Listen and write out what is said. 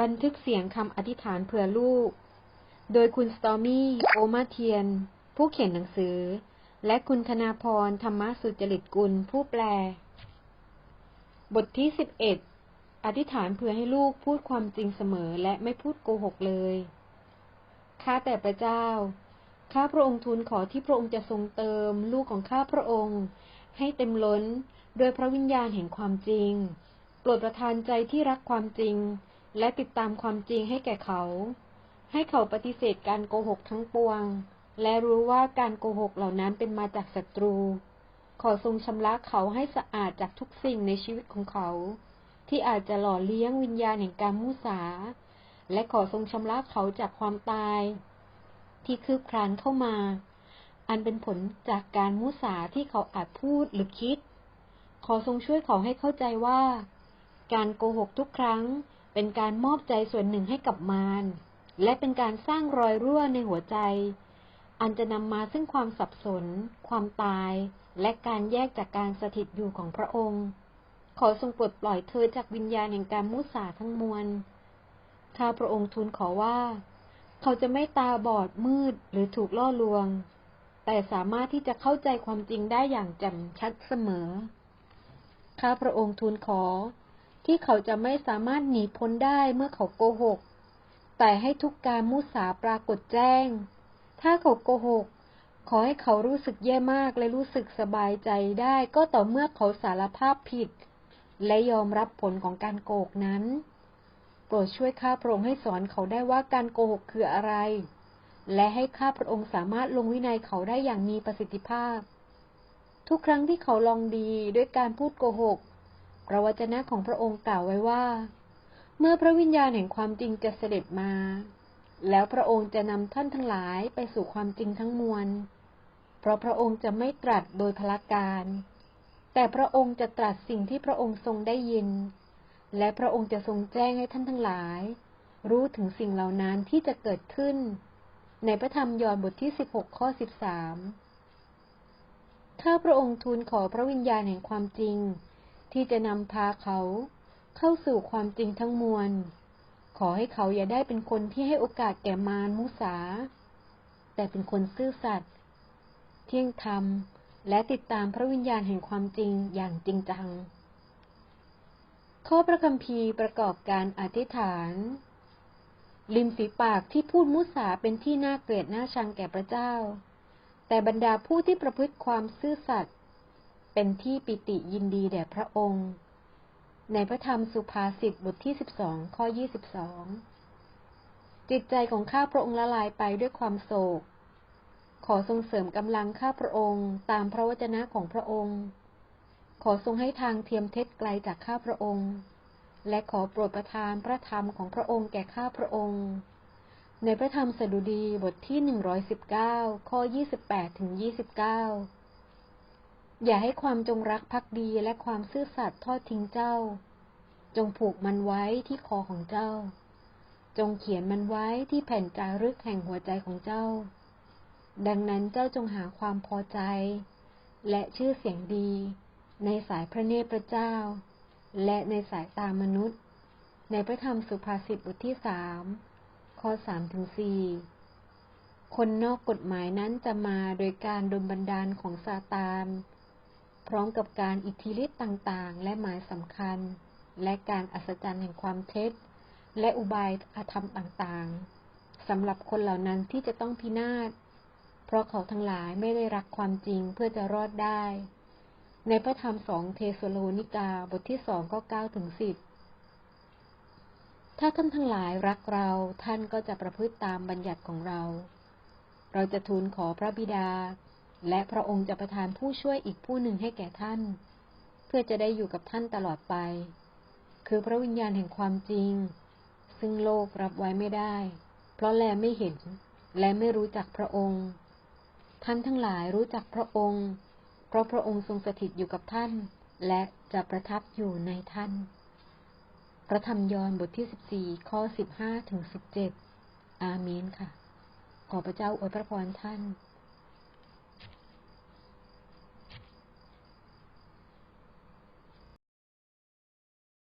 บันทึกเสียงคำอธิษฐานเผื่อลูก โดยคุณสตอมี่ โอมาเทียน ผู้เขียนหนังสือ และคุณธนาพร ธรรมสุจริตกุล ผู้แปล บทที่สิบเอ็ด อธิษฐานเผื่อให้ลูกพูดความจริงเสมอและไม่พูดโกหกเลย ข้าแต่พระเจ้า ข้าพระองค์ทูลขอที่พระองค์จะทรงเติม ลูกของข้าพระองค์ ให้เต็มล้น โดยพระวิญญาณแห่งความจริง โปรดประทานใจที่รักความจริง และติดตามความจริงให้แก่เขา ให้เขาปฏิเสธการโกหกทั้งปวง และรู้ว่าการโกหกเหล่านั้นเป็นมาจากศัตรู ขอทรงชำระเขาให้สะอาดจากทุกสิ่งในชีวิตของเขา ที่อาจจะหล่อเลี้ยงวิญญาณแห่งการมุสา และขอทรงชำระเขาจากความตาย ที่คืบคลานเข้ามา อันเป็นผลจากการมุสาที่เขาอาจพูดหรือคิด ขอทรงช่วยเขาให้เข้าใจว่า การโกหกทุกครั้ง เป็นการมอบใจส่วนหนึ่งให้กับมาร และเป็นการสร้างรอยรั่วในหัวใจ อันจะนำมาซึ่งความสับสน ความตาย และการแยกจากการสถิตอยู่ของพระองค์ ขอทรงปลดปล่อยเธอจากวิญญาณแห่งการมุสาทั้งมวล ข้าพระองค์ทูลขอว่า เขาจะไม่ตาบอดมืดหรือถูกล่อลวง แต่สามารถที่จะเข้าใจความจริงได้อย่างแจ่มชัดเสมอ ข้าพระองค์ทูลขอ ที่เขาจะไม่สามารถหนีพ้นได้เมื่อเขาโกหก แต่ให้ทุกการมุสาปรากฏแจ้ง ถ้าเขาโกหก ขอให้เขารู้สึกแย่มากและรู้สึกสบายใจได้ก็ต่อเมื่อเขาสารภาพผิด และยอมรับผลของการโกหกนั้น โปรดช่วยข้าพระองค์ให้สอนเขาได้ว่าการโกหกคืออะไร และให้ข้าพระองค์สามารถลงวินัยเขาได้อย่างมีประสิทธิภาพ ทุกครั้งที่เขาลองดีด้วยการพูดโกหก พระวจนะของพระองค์กล่าวไว้ว่า เมื่อพระวิญญาณแห่งความจริงจะเสด็จมา แล้วพระองค์จะนำท่านทั้งหลายไปสู่ความจริงทั้งมวล เพราะพระองค์จะไม่ตรัสโดยพละการ แต่พระองค์จะตรัสสิ่งที่พระองค์ทรงได้ยิน และพระองค์จะทรงแจ้งให้ท่านทั้งหลาย รู้ถึงสิ่งเหล่านั้นที่จะเกิดขึ้น ในพระธรรมยอห์นบทที่ 16 ข้อ 13 ถ้าพระองค์ทูลขอพระวิญญาณแห่งความจริง ที่จะนำพาเขาเข้าสู่ความจริงทั้งมวล ขอให้เขาอย่าได้เป็นคนที่ให้โอกาสแก่มารมุสา แต่เป็นคนซื่อสัตย์เที่ยงธรรม และติดตามพระวิญญาณแห่งความจริงอย่างจริงจัง ข้อพระคัมภีร์ประกอบการอธิษฐาน ริมฝีปากที่พูดมุสาเป็นที่น่าเกลียดน่าชังแก่พระเจ้า แต่บรรดาผู้ที่ประพฤติความซื่อสัตย์ เป็นที่ปิติยินดีแด่พระองค์ ในพระธรรมสุภาษิตบทที่12ข้อ22จิตใจของข้าพระองค์ละลายไปด้วยความโศก ขอทรงเสริมกำลังข้าพระองค์ตามพระวจนะของพระองค์ ขอทรงให้ทางเทียมเท็จไกลจากข้าพระองค์ และขอโปรดประทานพระธรรมของพระองค์แก่ข้าพระองค์ ในพระธรรมสดุดีบทที่119ข้อ28ถึง29 อย่าให้ความจงรักภักดีและความซื่อสัตย์ทอดทิ้งเจ้า จงผูกมันไว้ที่คอของเจ้า จงเขียนมันไว้ที่แผ่นจารึกแห่งหัวใจของเจ้า ดังนั้นเจ้าจงหาความพอใจ และชื่อเสียงดี ในสายพระเนตรพระเจ้า และในสายตามนุษย์ ในพระธรรมสุภาษิตบทที่สามข้อสามถึงสี่คนนอกกฎหมายนั้นจะมาโดยการดลบันดาลของซาตาน พร้อมกับการอิทธิฤทธิ์ต่างๆ และหมายสำคัญ และการอัศจรรย์แห่งความเท็จ และอุบายอาธรรมต่างๆสำหรับคนเหล่านั้นที่จะต้องพินาศ เพราะเขาทั้งหลายไม่ได้รักความจริงเพื่อจะรอดได้ ในพระธรรมสองเทสโลนิกาบทที่สองก็เก้าถึงสิบถ้าท่านทั้งหลายรักเราท่านก็จะประพฤติตามบัญญัติของเรา เราจะทูลขอพระบิดา และพระองค์จะประทานผู้ช่วยอีกผู้หนึ่งให้แก่ท่าน เพื่อจะได้อยู่กับท่านตลอดไป คือพระวิญญาณแห่งความจริง ซึ่งโลกรับไว้ไม่ได้ เพราะแลไม่เห็น และไม่รู้จักพระองค์ ท่านทั้งหลายรู้จักพระองค์ เพราะพระองค์ทรงสถิตอยู่กับท่าน และจะประทับอยู่ในท่าน พระธรรมยอห์นบทที่ 14 ข้อ 15 ถึง 17 อาเมนค่ะ ขอพระเจ้าอวยพระพรท่าน